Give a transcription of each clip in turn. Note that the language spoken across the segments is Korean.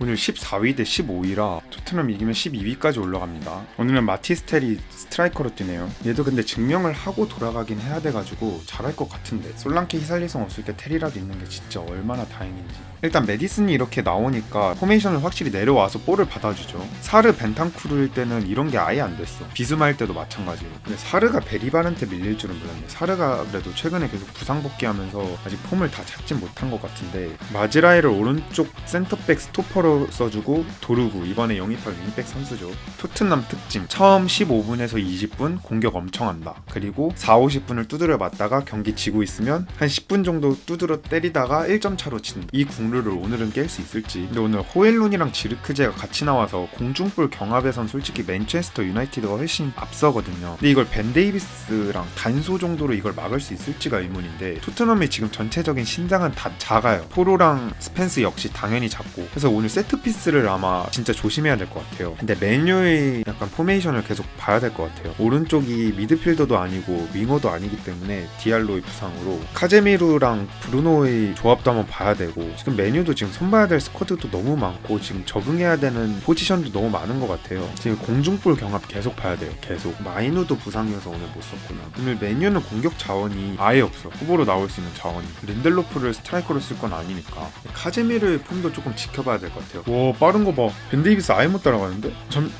오늘 14위 대 15위라 토트넘 이기면 12위까지 올라갑니다. 오늘은 마티스텔이 스트라이커로 뛰네요. 얘도 근데 증명을 하고 돌아가긴 해야 돼가지고 잘할 것 같은데 솔랑케 히살리송 없을 때 테리라도 있는 게 진짜 얼마나 다행인지. 일단 메디슨이 이렇게 나오니까 포메이션을 확실히 내려와서 볼을 받아주죠. 사르 벤탄쿠르일 때는 이런 게 아예 안 됐어. 비스마 할 때도 마찬가지로. 근데 사르가 베리발한테 밀릴 줄은 몰랐네. 사르가 그래도 최근에 계속 부상 복귀하면서 아직 폼을 다 찾지 못한 것 같은데 마즈라이를 오른쪽 센터백 스토퍼 로 써주고 도르구 이번에 영입할 윙백 선수죠. 토트넘 특징 처음 15분에서 20분 공격 엄청 한다. 그리고 4, 50분을 두드려 맞다가 경기 지고 있으면 한 10분 정도 두드려 때리다가 1점 차로 친다. 이 국룰을 오늘은 깰 수 있을지. 근데 오늘 호엘룬이랑 지르크제가 같이 나와서 공중볼 경합에선 솔직히 맨체스터 유나이티드가 훨씬 앞서거든요. 근데 이걸 벤 데이비스랑 단소 정도로 이걸 막을 수 있을지가 의문인데 토트넘의 지금 전체적인 신장은 다 작아요. 포로랑 스펜스 역시 당연히 작고 그래서 오늘 세트피스를 아마 진짜 조심해야 될 것 같아요. 근데 메뉴의 약간 포메이션을 계속 봐야 될 것 같아요. 오른쪽이 미드필더도 아니고 윙어도 아니기 때문에 디알로의 부상으로 카제미루랑 브루노의 조합도 한번 봐야 되고 지금 메뉴도 지금 손봐야 될 스쿼드도 너무 많고 지금 적응해야 되는 포지션도 너무 많은 것 같아요. 지금 공중볼 경합 계속 봐야 돼요. 계속 마이누도 부상이어서 오늘 못 썼구나. 오늘 메뉴는 공격 자원이 아예 없어. 후보로 나올 수 있는 자원이. 린델로프를 스트라이커로 쓸 건 아니니까. 카제미르의 폼도 조금 지켜봐야 될 것 같아요. 와 빠른 거 봐. 벤데이비스 아예 못 따라가는데? 잠.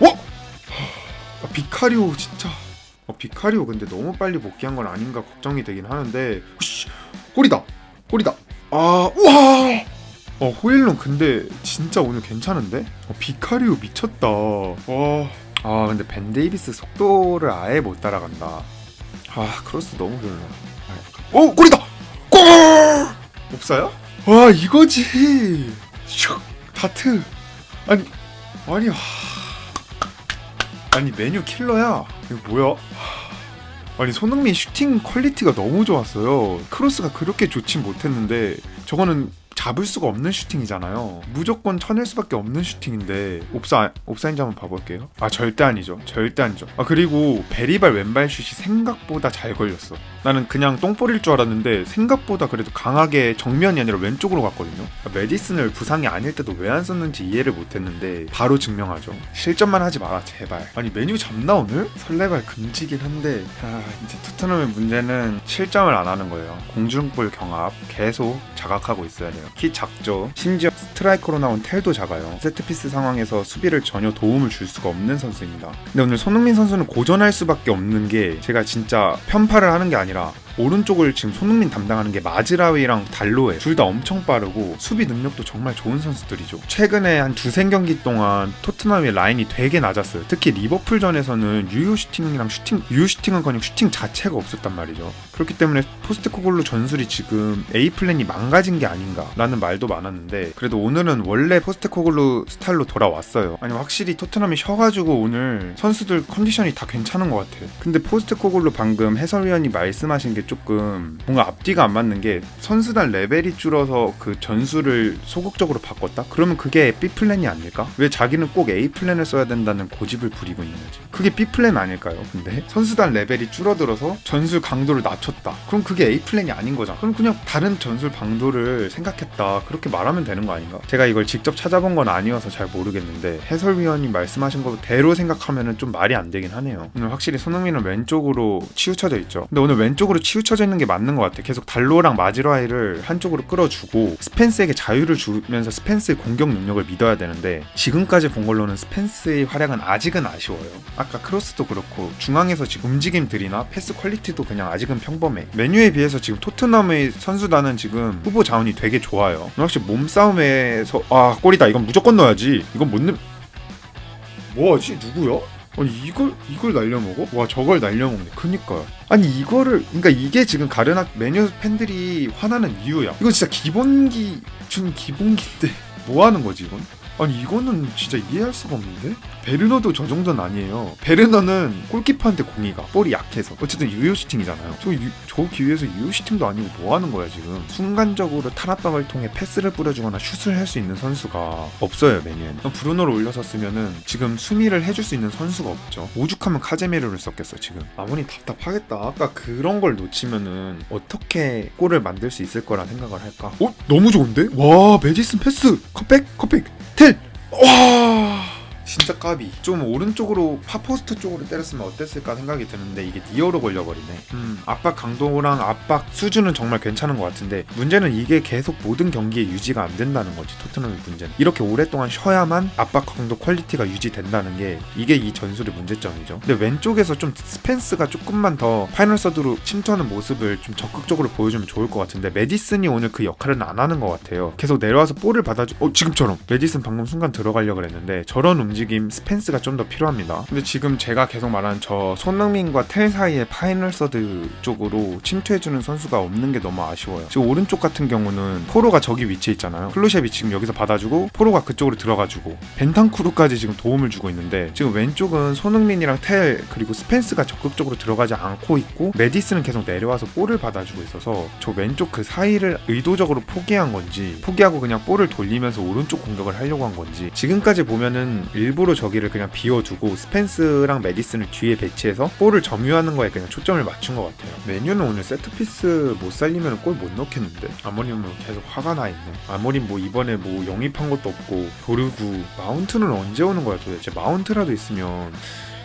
와! 아, 비카리오 진짜. 어, 비카리오 근데 너무 빨리 복귀한 건 아닌가 걱정이 되긴 하는데. 씨, 골이다. 골이다. 아 우와. 어 호일론 근데 진짜 오늘 괜찮은데? 어, 비카리오 미쳤다. 와. 아 근데 벤 데이비스 속도를 아예 못 따라간다. 아 크로스 너무 별로. 아, 오 골이다. 골! 없어요? 와 이거지. 슉 다트. 아니 아니 하... 아니 메뉴 킬러야. 이거 뭐야? 하... 아니 손흥민 슈팅 퀄리티가 너무 좋았어요. 크로스가 그렇게 좋진 못했는데 저거는 잡을 수가 없는 슈팅이잖아요. 무조건 쳐낼 수밖에 없는 슈팅인데 옵사 옵사인지 한번 봐볼게요. 아 절대 아니죠. 절대 아니죠. 아 그리고 베리발 왼발 슛이 생각보다 잘 걸렸어. 나는 그냥 똥볼일 줄 알았는데 생각보다 그래도 강하게 정면이 아니라 왼쪽으로 갔거든요. 아, 메디슨을 부상이 아닐 때도 왜 안 썼는지 이해를 못했는데 바로 증명하죠. 실점만 하지 마라 제발. 아니 메뉴 잡나 오늘? 설레발 금지긴 한데 아 이제 토트넘의 문제는 실점을 안 하는 거예요. 공중볼 경합 계속 자각하고 있어야 돼요. 키 작죠. 심지어 스트라이커로 나온 텔도 작아요. 세트피스 상황에서 수비를 전혀 도움을 줄 수가 없는 선수입니다. 근데 오늘 손흥민 선수는 고전할 수밖에 없는 게 제가 진짜 편파를 하는 게 아니라 오른쪽을 지금 손흥민 담당하는 게 마즈라위랑 달로에 둘 다 엄청 빠르고 수비 능력도 정말 좋은 선수들이죠. 최근에 한 두세 경기 동안 토트넘의 라인이 되게 낮았어요. 특히 리버풀전에서는 유효 슈팅이랑 슈팅 유효 슈팅은커녕 슈팅 자체가 없었단 말이죠. 그렇기 때문에 포스트코글루 전술이 지금 A 플랜이 망가진 게 아닌가라는 말도 많았는데 그래도 오늘은 원래 포스트코글루 스타일로 돌아왔어요. 아니 확실히 토트넘이 쉬어가지고 오늘 선수들 컨디션이 다 괜찮은 것 같아. 근데 포스트코글루 방금 해설위원이 말씀하신 게 조금 뭔가 앞뒤가 안 맞는 게 선수단 레벨이 줄어서 그 전술을 소극적으로 바꿨다? 그러면 그게 B 플랜이 아닐까? 왜 자기는 꼭 A 플랜을 써야 된다는 고집을 부리고 있는 거지? 그게 B 플랜 아닐까요? 근데 선수단 레벨이 줄어들어서 전술 강도를 낮 췄다. 그럼 그게 A 플랜이 아닌 거잖아. 그럼 그냥 다른 전술 방도를 생각했다. 그렇게 말하면 되는 거 아닌가? 제가 이걸 직접 찾아본 건 아니어서 잘 모르겠는데 해설위원이 말씀하신 거대로 생각하면은 좀 말이 안 되긴 하네요. 오늘 확실히 손흥민은 왼쪽으로 치우쳐져 있죠. 근데 오늘 왼쪽으로 치우쳐져 있는 게 맞는 것 같아. 계속 달로랑 마지라이를 한쪽으로 끌어주고 스펜스에게 자유를 주면서 스펜스의 공격 능력을 믿어야 되는데 지금까지 본 걸로는 스펜스의 활약은 아직은 아쉬워요. 아까 크로스도 그렇고 중앙에서 지금 움직임들이나 패스 퀄리티도 그냥 아직은 평 범해. 메뉴에 비해서 지금 토트넘의 선수단은 지금 후보 자원이 되게 좋아요. 확실히 몸싸움에서 아 골이다. 이건 무조건 넣어야지. 이건 못 넣. 뭐하지? 누구야? 아니 이걸 이걸 날려먹어? 와 저걸 날려먹네. 그니까요. 아니 이거를 그러니까 이게 지금 가르나 메뉴 팬들이 화나는 이유야. 이건 진짜 기본기 준 기본기인데 뭐 하는 거지 이건? 아니 이거는 진짜 이해할 수가 없는데? 베르너도 저 정도는 아니에요. 베르너는 골키퍼한테 공이 가. 볼이 약해서. 어쨌든 유효 슈팅이잖아요. 저, 유, 저 기회에서 유효 슈팅도 아니고 뭐 하는 거야 지금. 순간적으로 타락박을 통해 패스를 뿌려주거나 슛을 할 수 있는 선수가 없어요 메뉴에는. 브루노를 올려섰으면은 지금 수미를 해줄 수 있는 선수가 없죠. 오죽하면 카제미르를 썼겠어 지금. 아무리 답답하겠다. 아까 그런 걸 놓치면은 어떻게 골을 만들 수 있을 거라 생각을 할까? 어? 너무 좋은데? 와 메디슨 패스! 컷백! 컷백! 텔! 와 진짜 까비. 좀 오른쪽으로 파포스트 쪽으로 때렸으면 어땠을까 생각이 드는데 이게 니어로 걸려버리네. 음 압박 강도랑 압박 수준은 정말 괜찮은 것 같은데 문제는 이게 계속 모든 경기에 유지가 안 된다는 거지 토트넘의 문제는. 이렇게 오랫동안 쉬어야만 압박 강도 퀄리티가 유지된다는 게 이게 이 전술의 문제점이죠. 근데 왼쪽에서 좀 스펜스가 조금만 더 파이널 서드로 침투하는 모습을 좀 적극적으로 보여주면 좋을 것 같은데 메디슨이 오늘 그 역할은 안 하는 것 같아요. 계속 내려와서 볼을 받아주 어 지금처럼. 메디슨 방금 순간 들어가려고 그랬는데 저런 움직 임 스펜스가 좀 더 필요합니다. 근데 지금 제가 계속 말한 저 손흥민과 텔 사이의 파이널 서드 쪽으로 침투해주는 선수가 없는 게 너무 아쉬워요. 지금 오른쪽 같은 경우는 포로가 저기 위치에 있잖아요. 클로셉이 지금 여기서 받아주고 포로가 그쪽으로 들어가주고 벤탄쿠르까지 지금 도움을 주고 있는데 지금 왼쪽은 손흥민이랑 텔 그리고 스펜스가 적극적으로 들어가지 않고 있고 메디스는 계속 내려와서 볼을 받아주고 있어서 저 왼쪽 그 사이를 의도적으로 포기한 건지 포기하고 그냥 볼을 돌리면서 오른쪽 공격을 하려고 한 건지 지금까지 보면은 일부러 저기를 그냥 비워두고 스펜스랑 메디슨을 뒤에 배치해서 볼을 점유하는 거에 그냥 초점을 맞춘 것 같아요. 메뉴는 오늘 세트피스 못 살리면 골 못 넣겠는데? 아모림은 계속 화가 나 있네. 아모림 뭐 이번에 뭐 영입한 것도 없고 도르구 마운트는 언제 오는 거야 도대체? 마운트라도 있으면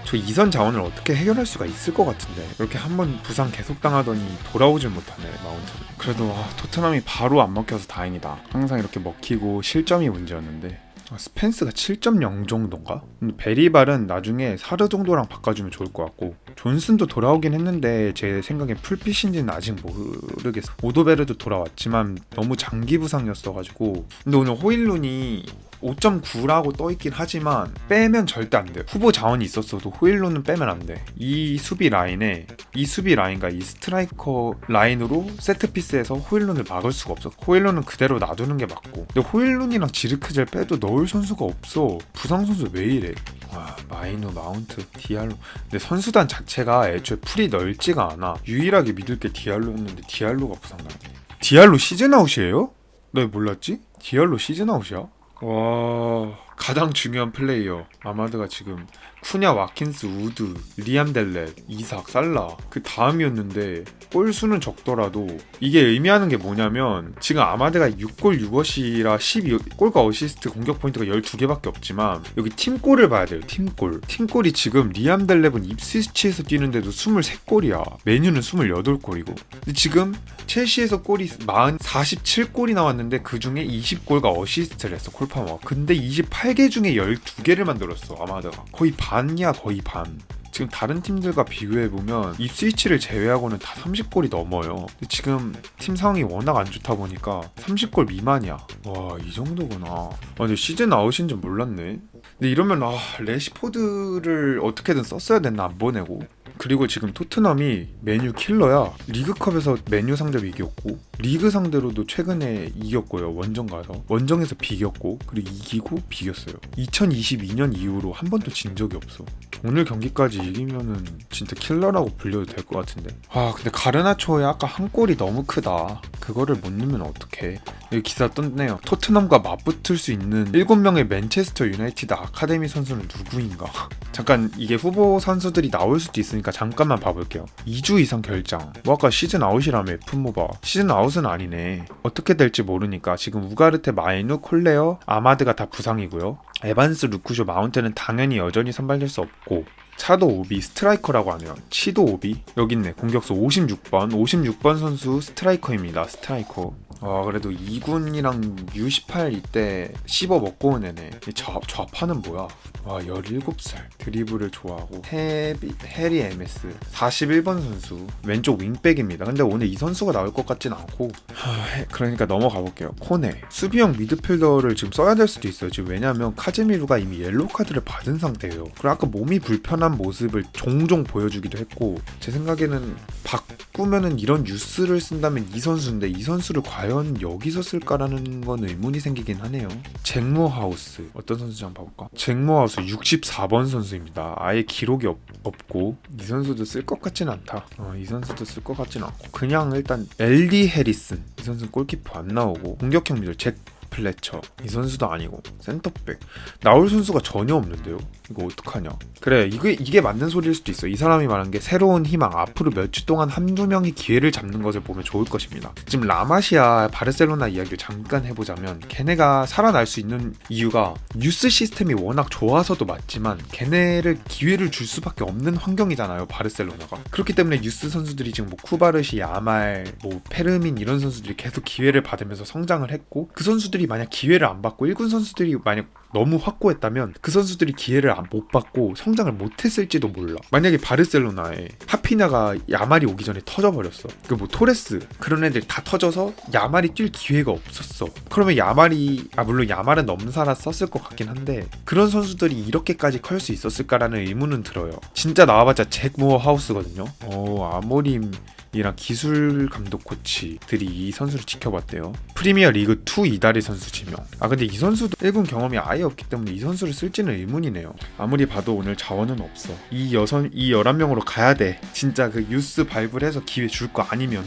저 이선 자원을 어떻게 해결할 수가 있을 것 같은데? 이렇게 한번 부상 계속 당하더니 돌아오질 못하네 마운트는. 그래도 아, 토트넘이 바로 안 먹혀서 다행이다. 항상 이렇게 먹히고 실점이 문제였는데. 아, 스펜스가 7.0 정도인가? 베리발은 나중에 사르 정도랑 바꿔주면 좋을 것 같고 존슨도 돌아오긴 했는데 제 생각엔 풀핏인지는 아직 모르겠어 오도베르도 돌아왔지만 너무 장기 부상이었어가지고 근데 오늘 호일룬이 5.9라고 떠있긴 하지만 빼면 절대 안 돼요. 후보 자원이 있었어도 호일로는 빼면 안 돼. 이 수비 라인에 이 수비 라인과 이 스트라이커 라인으로 세트피스에서 호일론을 막을 수가 없어. 호일론은 그대로 놔두는 게 맞고. 근데 호일론이랑 지르크젤 빼도 넣을 선수가 없어. 부상 선수 왜 이래? 와 마이노, 마운트, 디알로. 근데 선수단 자체가 애초에 풀이 넓지가 않아. 유일하게 믿을 게 디알로였는데 디알로가 부상당해. 디알로 시즌 아웃이에요? 나왜 몰랐지? 디알로 시즌 아웃이야? 와 가장 중요한 플레이어. 아마드가 지금 쿠냐 와킨스 우드 리암 델렛 이삭 살라. 그 다음이었는데 골 수는 적더라도 이게 의미하는 게 뭐냐면 지금 아마드가 6골 6어시라 12골과 어시스트 공격 포인트가 12개밖에 없지만 여기 팀골을 봐야 돼요 팀골. 팀골이 지금 리암 델렛은 입스위치에서 뛰는데도 23골이야. 메뉴는 28골이고. 근데 지금 첼시에서 골이 40, 47골이 나왔는데 그 중에 20골과 어시스트를 했어 콜파머 근데 28개 중에 12개를 만들었어 아마드가. 거의 반이야 거의 반. 지금 다른 팀들과 비교해보면 입 스위치를 제외하고는 다 30골이 넘어요. 지금 팀 상황이 워낙 안 좋다 보니까 30골 미만이야. 와 이 정도구나. 아 근데 시즌 아웃인 줄 몰랐네. 근데 이러면 아 레시포드를 어떻게든 썼어야 됐나 안 보내고 그리고 지금 토트넘이 메뉴 킬러야. 리그컵에서 메뉴 상대로 이겼고 리그 상대로도 최근에 이겼고요 원정 가서. 원정에서 비겼고 그리고 이기고 비겼어요. 2022년 이후로 한 번도 진 적이 없어. 오늘 경기까지 이기면은 진짜 킬러라고 불려도 될 것 같은데. 아 근데 가르나초의 아까 한 골이 너무 크다. 그거를 못 넣으면 어떡해? 여기 기사 떴네요. 토트넘과 맞붙을 수 있는 7명의 맨체스터 유나이티드 아카데미 선수는 누구인가? 잠깐 이게 후보 선수들이 나올 수도 있으니까 잠깐만 봐볼게요. 2주 이상 결장. 뭐 아까 시즌 아웃이라며 풋모바. 시즌 아웃은 아니네. 어떻게 될지 모르니까 지금 우가르테 마이누 콜레어 아마드가 다 부상이고요. 에반스 루쿠쇼 마운트는 당연히 여전히 선발될 수 없고 차도 오비 스트라이커라고 하네요. 치도 오비 여기 있네. 공격수 56번 56번 선수 스트라이커입니다. 스트라이커. 와 그래도 2군이랑 U18 이때 씹어 먹고 온 애네. 이 좌, 좌파는 뭐야? 와 17살 드리블을 좋아하고 해비, 해리 MS 41번 선수 왼쪽 윙백입니다. 근데 오늘 이 선수가 나올 것 같진 않고 하, 해- 그러니까 넘어가 볼게요. 코네 수비형 미드필더를 지금 써야 될 수도 있어요. 지금 왜냐하면 카제미루가 이미 옐로우 카드를 받은 상태예요. 그리고 아까 몸이 불편한 뛰어난 모습을 종종 보여주기도 했고 제 생각에는 바꾸면은 이런 뉴스를 쓴다면 이 선수인데 이 선수를 과연 여기서 쓸까라는 건 의문이 생기긴 하네요. 잭모 하우스 어떤 선수인지 한번 봐볼까? 잭모 하우스 64번 선수입니다. 아예 기록이 없, 없고 이 선수도 쓸 것 같지는 않다. 어, 이 선수도 쓸 것 같지는 않고 그냥 일단 엘디 해리슨 이 선수는 골키퍼 안 나오고 공격형 미들 잭 플래처 이 선수도 아니고 센터백 나올 선수가 전혀 없는데요 이거 어떡하냐. 그래 이게 이게 맞는 소리일 수도 있어. 이 사람이 말한 게 새로운 희망 앞으로 몇 주 동안 한두 명이 기회를 잡는 것을 보면 좋을 것입니다. 지금 라마시아 바르셀로나 이야기를 잠깐 해보자면 걔네가 살아날 수 있는 이유가 뉴스 시스템이 워낙 좋아서도 맞지만 걔네를 기회를 줄 수밖에 없는 환경이잖아요 바르셀로나가. 그렇기 때문에 뉴스 선수들이 지금 뭐 쿠바르시 야말 뭐 페르민 이런 선수들이 계속 기회를 받으면서 성장을 했고 그 선수들이 만약 기회를 안 받고 1군 선수들이 만약 너무 확고했다면 그 선수들이 기회를 안- 못 받고 성장을 못했을지도 몰라. 만약에 바르셀로나에 하피냐가 야말이 오기 전에 터져버렸어. 그 뭐 토레스 그런 애들이 다 터져서 야말이 뛸 기회가 없었어. 그러면 야말이 아 물론 야말은 넘사라 썼을 것 같긴 한데 그런 선수들이 이렇게까지 클 수 있었을까라는 의문은 들어요. 진짜 나와봤자 잭 모어 하우스거든요. 어 아모림 이랑 기술 감독 코치들이 이 선수를 지켜봤대요. 프리미어 리그 2 이다리 선수 지명. 아 근데 이 선수도 1군 경험이 아예 없기 때문에 이 선수를 쓸지는 의문이네요. 아무리 봐도 오늘 자원은 없어. 이 여선 이 11명으로 가야 돼. 진짜 그 유스 발굴해서 기회 줄 거 아니면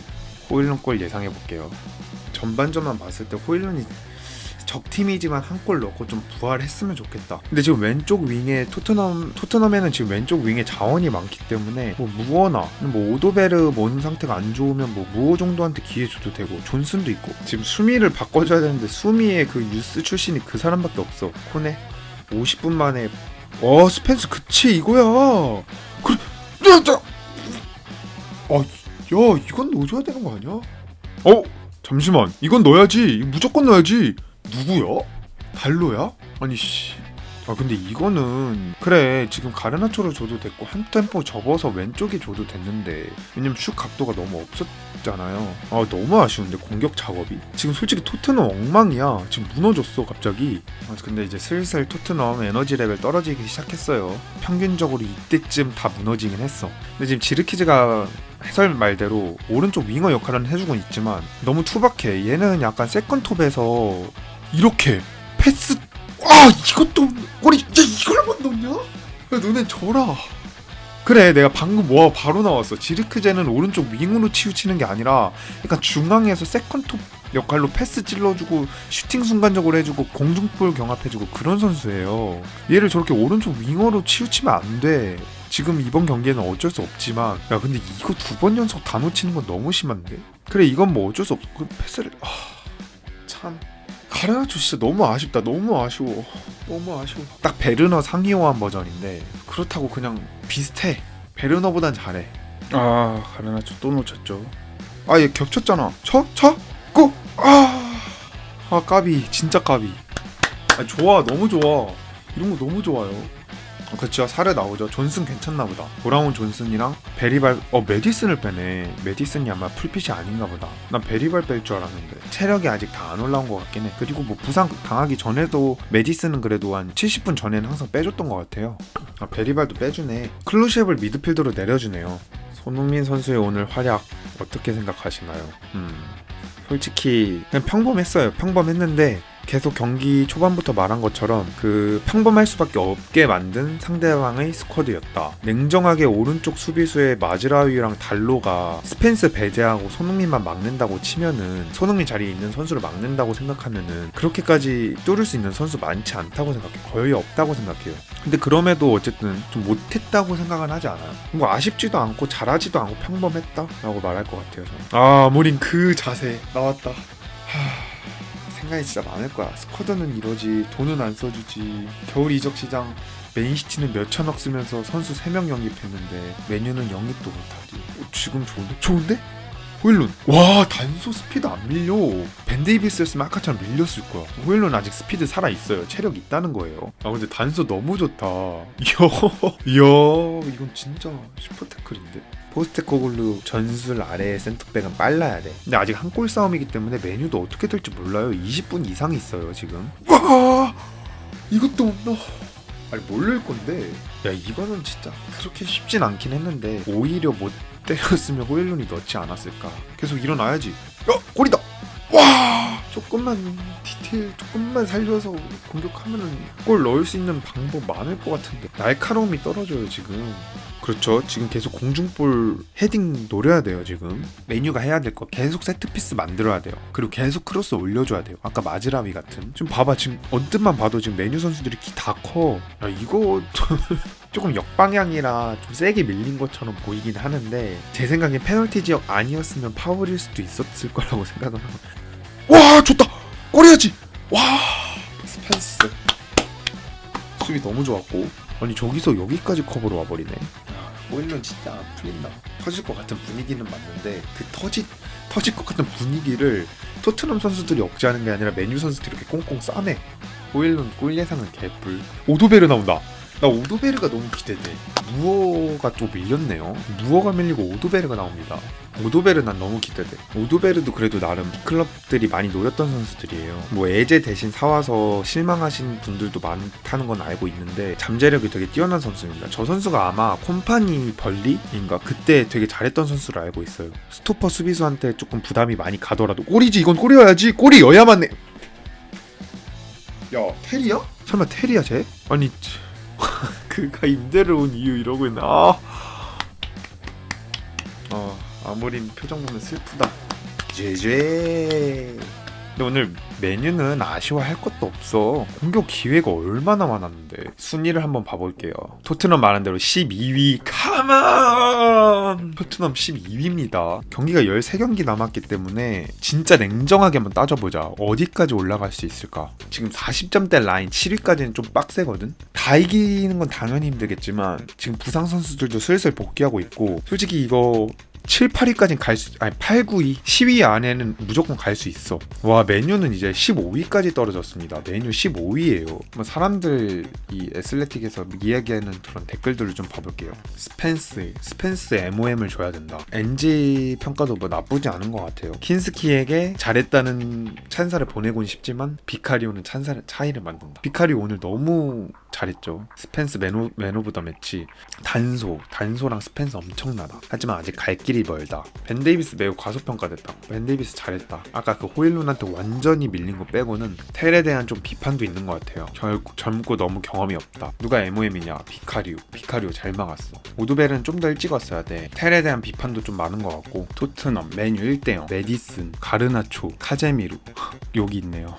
호일런 골 예상해 볼게요. 전반전만 봤을 때 호일런이 적팀이지만 한 골 넣고 좀 부활했으면 좋겠다. 근데 지금 왼쪽 윙에 토트넘 토트넘에는 지금 왼쪽 윙에 자원이 많기 때문에 뭐 무어나 뭐 오도베르 몸 상태가 안 좋으면 뭐 무어 정도한테 기회 줘도 되고 존슨도 있고 지금 수미를 바꿔줘야 되는데 수미의 그 유스 출신이 그 사람밖에 없어. 코네 50분 만에 어 스펜스 그치 이거야. 그래 야, 자. 어, 야 이건 넣어줘야 되는 거 아니야? 어 잠시만 이건 넣어야지 이거 무조건 넣어야지 누구야? 달로야? 아니 씨. 아 근데 이거는 그래 지금 가르나초를 줘도 됐고 한 템포 접어서 왼쪽에 줘도 됐는데 왜냐면 슛 각도가 너무 없었잖아요. 아 너무 아쉬운데 공격 작업이? 지금 솔직히 토트넘 엉망이야. 지금 무너졌어 갑자기. 아 근데 이제 슬슬 토트넘 에너지 레벨 떨어지기 시작했어요. 평균적으로 이때쯤 다 무너지긴 했어. 근데 지금 지르키즈가 해설 말대로 오른쪽 윙어 역할은 해주고 있지만 너무 투박해. 얘는 약간 세컨톱에서 이렇게 패스 아 이것도 우리 야 이걸 못 넣냐? 야 너네 져라. 그래 내가 방금 와 바로 나왔어. 지르크제는 오른쪽 윙으로 치우치는 게 아니라 약간 중앙에서 세컨톱 역할로 패스 찔러주고 슈팅 순간적으로 해주고 공중볼 경합해주고 그런 선수예요. 얘를 저렇게 오른쪽 윙어로 치우치면 안 돼. 지금 이번 경기에는 어쩔 수 없지만 야 근데 이거 두 번 연속 다 놓치는 건 너무 심한데? 그래 이건 뭐 어쩔 수 없어 그 패스를 아, 참 가르나초 진짜 너무 아쉽다. 너무 아쉬워. 너무 아쉬워. 딱 베르너 상이호한 버전인데 그렇다고 그냥 비슷해. 베르너보단 잘해. 아 가르나초 또 놓쳤죠. 아얘 겹쳤잖아. 쳐? 쳐? 고! 아, 아 까비. 진짜 까비. 아 좋아. 너무 좋아. 이런 거 너무 좋아요 어, 그쵸 살에 나오죠. 존슨 괜찮나 보다. 보라운 존슨이랑 베리발 어 메디슨을 빼네. 메디슨이 아마 풀핏이 아닌가 보다. 난 베리발 뺄 줄 알았는데. 체력이 아직 다 안 올라온 것 같긴 해. 그리고 뭐 부상 당하기 전에도 메디슨은 그래도 한 70분 전에는 항상 빼줬던 것 같아요. 아 베리발도 빼주네. 클루셰브를 미드필더로 내려주네요. 손흥민 선수의 오늘 활약 어떻게 생각하시나요? 음 솔직히 그냥 평범했어요. 평범했는데 계속 경기 초반부터 말한 것처럼 그 평범할 수밖에 없게 만든 상대방의 스쿼드였다. 냉정하게 오른쪽 수비수의 마즈라위랑 달로가 스펜스 배제하고 손흥민만 막는다고 치면은 손흥민 자리에 있는 선수를 막는다고 생각하면은 그렇게까지 뚫을 수 있는 선수 많지 않다고 생각해. 거의 없다고 생각해요. 근데 그럼에도 어쨌든 좀 못했다고 생각은 하지 않아요. 뭐 아쉽지도 않고 잘하지도 않고 평범했다라고 말할 것 같아요. 저는. 아, 모린 그 자세 나왔다. 하... 생각이 진짜 많을 거야. 스쿼드는 이러지, 돈은 안 써주지. 겨울 이적 시장 맨시티는 몇 천억 쓰면서 선수 3명 영입했는데 메뉴는 영입도 못하지. 어, 지금 좋은데? 좋은데? 호일룬 와 단소 스피드 안 밀려 벤데이비스였으면 아까처럼 밀렸을 거야 호일룬 아직 스피드 살아있어요 체력 있다는 거예요 아 근데 단소 너무 좋다 이야 이야 이건 진짜 슈퍼태클인데 포스테코글루 전술 아래의 센터백은 빨라야 돼. 근데 아직 한 골 싸움이기 때문에 메뉴도 어떻게 될지 몰라요. 20분 이상 있어요 지금. 와! 이것도 못 넣어 아니 모를 건데. 야 이거는 진짜 그렇게 쉽진 않긴 했는데 오히려 못 때렸으면 호일룬이 넣지 않았을까. 계속 일어나야지. 야 골이다! 와! 조금만 디테일 조금만 살려서 공격하면은 골 넣을 수 있는 방법 많을 것 같은데. 날카로움이 떨어져요 지금 그렇죠. 지금 계속 공중볼 헤딩 노려야 돼요 지금. 메뉴가 해야 될 거 계속 세트피스 만들어야 돼요. 그리고 계속 크로스 올려줘야 돼요. 아까 마즈라비 같은. 지금 봐봐 지금 언뜻만 봐도 지금 메뉴 선수들이 키 다 커. 야 이거 조금 역방향이라 좀 세게 밀린 것처럼 보이긴 하는데 제 생각엔 페널티 지역 아니었으면 파울일 수도 있었을 거라고 생각을 하고 와 좋다! 골이야지! 와! 스펜스. 수비 너무 좋았고. 아니 저기서 여기까지 커버로 와버리네 오일런 진짜 안 풀린다. 터질 것 같은 분위기는 맞는데 그 터지 터질 것 같은 분위기를 토트넘 선수들이 억제하는 게 아니라 메뉴 선수들이 이렇게 꽁꽁 싸매 오일런 골 예상은 개뿔. 오도베르 나온다 나 오도베르가 너무 기대돼. 무어가 또 밀렸네요. 무어가 밀리고 오도베르가 나옵니다. 오도베르 난 너무 기대돼. 오도베르도 그래도 나름 클럽들이 많이 노렸던 선수들이에요. 뭐 에제 대신 사와서 실망하신 분들도 많다는 건 알고 있는데 잠재력이 되게 뛰어난 선수입니다. 저 선수가 아마 콤파니 벌리인가? 그때 되게 잘했던 선수로 알고 있어요. 스토퍼 수비수한테 조금 부담이 많이 가더라도 골이지 이건 골이어야지. 골이어야만 해. 야, 테리야? 설마 테리야 쟤? 아니 그가 임대를 온 이유 이러고 있나? 아, 어, 아무린 표정 보면 슬프다. 제제. 근데 오늘 메뉴는 아쉬워할 것도 없어. 공격 기회가 얼마나 많았는데. 순위를 한번 봐볼게요. 토트넘 말한 대로 12위. 가만! 토트넘 12위입니다. 경기가 13경기 남았기 때문에 진짜 냉정하게 한번 따져보자. 어디까지 올라갈 수 있을까? 지금 40점대 라인 7위까지는 좀 빡세거든? 다 이기는 건 당연히 힘들겠지만 지금 부상 선수들도 슬슬 복귀하고 있고 솔직히 이거 7, 8위까지는 갈 수, 아니 8, 9위, 10위 안에는 무조건 갈 수 있어. 와 메뉴는 이제 15위까지 떨어졌습니다. 메뉴 15위예요. 뭐 사람들 이 애슬레틱에서 이야기하는 그런 댓글들을 좀 봐볼게요. 스펜스, 스펜스 MOM을 줘야 된다. NG 평가도 뭐 나쁘지 않은 것 같아요. 킨스키에게 잘했다는 찬사를 보내곤 싶지만 비카리오는 찬사를 차이를 만든다. 비카리오 오늘 너무 잘했죠. 스펜스 오브 더 매치. 단소, 단소랑 스펜스 엄청나다. 하지만 아직 갈 길이 멀다. 벤 데이비스 매우 과소평가됐다. 벤 데이비스 잘했다. 아까 그 호일룬한테 완전히 밀린 거 빼고는 텔에 대한 좀 비판도 있는 것 같아요. 젊, 젊고 너무 경험이 없다. 누가 MOM이냐? 비카리오. 비카리오 잘 막았어. 오드벨은 좀 더 일찍 왔어야 돼. 텔에 대한 비판도 좀 많은 것 같고 토트넘, 메뉴 1대0, 메디슨, 가르나초, 카제미루 여기 있네요.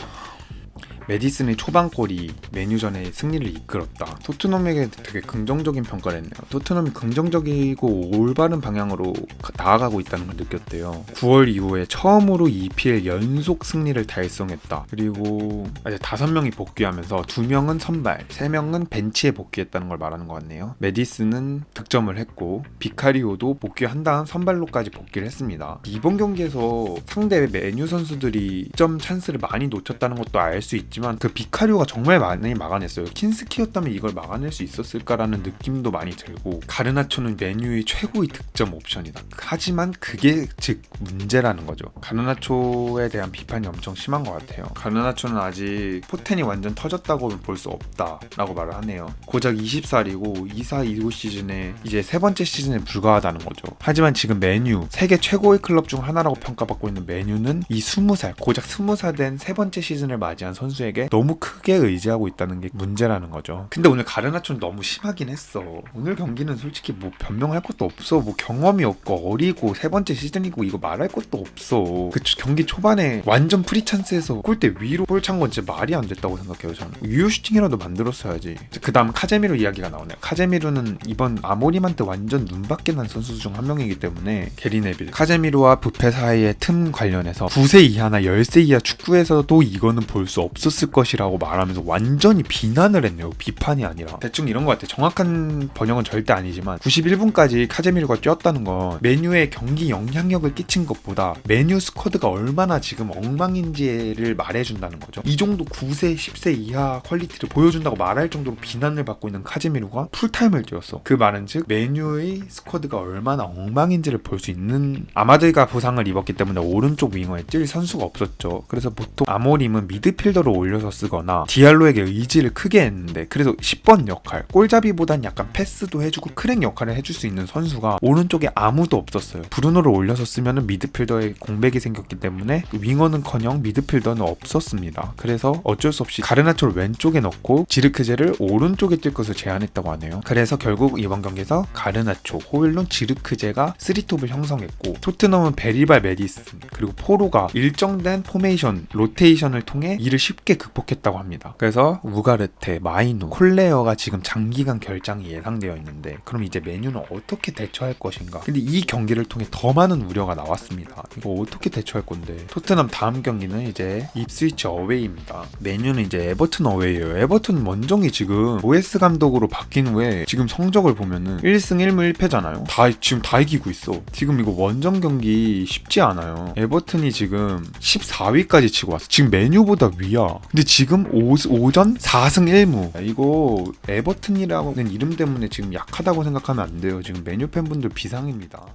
메디슨의 초반골이 메뉴전의 승리를 이끌었다. 토트넘에게 되게 긍정적인 평가를 했네요. 토트넘이 긍정적이고 올바른 방향으로 가- 나아가고 있다는 걸 느꼈대요. 9월 이후에 처음으로 EPL 연속 승리를 달성했다. 그리고 이제 다섯 명이 복귀하면서 두 명은 선발, 세 명은 벤치에 복귀했다는 걸 말하는 것 같네요. 메디슨은 득점을 했고 비카리오도 복귀한 다음 선발로까지 복귀를 했습니다. 이번 경기에서 상대 메뉴 선수들이 점 찬스를 많이 놓쳤다는 것도 알 수 있지만 그 비카리오가 정말 많이 막아냈어요. 킨스키였다면 이걸 막아낼 수 있었을까라는 느낌도 많이 들고 가르나초는 메뉴의 최고의 득점 옵션이다. 하지만 그게 즉 문제라는 거죠. 가르나초에 대한 비판이 엄청 심한 것 같아요. 가르나초는 아직 포텐이 완전 터졌다고는 볼수 없다라고 말을 하네요. 고작 20살이고 24, 25 시즌에 이제 세 번째 시즌에 불과하다는 거죠. 하지만 지금 메뉴 세계 최고의 클럽 중 하나라고 평가받고 있는 메뉴는 이 20살 고작 20살 된 세 번째 시즌을 맞이한 선수 에게 너무 크게 의지하고 있다는 게 문제라는 거죠. 근데 오늘 가르나초는 너무 심하긴 했어. 오늘 경기는 솔직히 뭐 변명할 것도 없어. 뭐 경험이 없고 어리고 세 번째 시즌이고 이거 말할 것도 없어. 그 초- 경기 초반에 완전 프리 찬스에서 골대 위로 볼 찬 건 진짜 말이 안 됐다고 생각해요. 저는 유효 슈팅이라도 만들었어야지. 그 다음 카제미루 이야기가 나오네요. 카제미루는 이번 아모림한테 완전 눈밖에 난 선수 중 한 명이기 때문에 게리 네빌 카제미루와 부페 사이의 틈 관련해서 9세 이하나 10세 이하 축구에서도 이거는 볼 수 없 었을 것이라고 말하면서 완전히 비난을 했네요. 비판이 아니라 대충 이런 것 같아. 정확한 번역은 절대 아니지만 91분까지 카제미루가 뛰었다는 건 메뉴에 경기 영향력을 끼친 것보다 메뉴 스쿼드가 얼마나 지금 엉망인지를 말해준다는 거죠. 이 정도 9세, 10세 이하 퀄리티를 보여준다고 말할 정도로 비난을 받고 있는 카제미루가 풀타임을 뛰었어. 그 말은 즉 메뉴의 스쿼드가 얼마나 엉망인지를 볼 수 있는 아마드가 부상을 입었기 때문에 오른쪽 윙어에 뛸 선수가 없었죠. 그래서 보통 아모림은 미드필더로 올려서 쓰거나 디알로에게 의지를 크게 했는데 그래서 10번 역할 골잡이보단 약간 패스도 해주고 크랙 역할을 해줄 수 있는 선수가 오른쪽에 아무도 없었어요. 브루노를 올려서 쓰면은 미드필더에 공백이 생겼기 때문에 윙어는커녕 미드필더는 없었습니다. 그래서 어쩔 수 없이 가르나초를 왼쪽에 넣고 지르크제를 오른쪽에 뛸 것을 제안했다고 하네요. 그래서 결국 이번 경기에서 가르나초, 호일론, 지르크제가 3톱을 형성했고 토트넘은 베리발 메디슨 그리고 포로가 일정된 포메이션 로테이션을 통해 이를 쉽게 극복했다고 합니다. 그래서 우가르테, 마이누, 콜레어가 지금 장기간 결장이 예상되어 있는데 그럼 이제 메뉴는 어떻게 대처할 것인가? 근데 이 경기를 통해 더 많은 우려가 나왔습니다. 이거 어떻게 대처할 건데? 토트넘 다음 경기는 이제 입스위치 어웨이입니다. 메뉴는 이제 에버튼 어웨이예요. 에버튼 원정이 지금 OS 감독으로 바뀐 후에 지금 성적을 보면은 1승 1무 1패잖아요. 다 지금 다 이기고 있어. 지금 이거 원정 경기 쉽지 않아요. 에버튼이 지금 14위까지 치고 왔어. 지금 메뉴보다 위야. 근데 지금 오, 오전 4승 1무. 이거 에버튼이라는 이름 때문에 지금 약하다고 생각하면 안 돼요. 지금 메뉴 팬분들 비상입니다.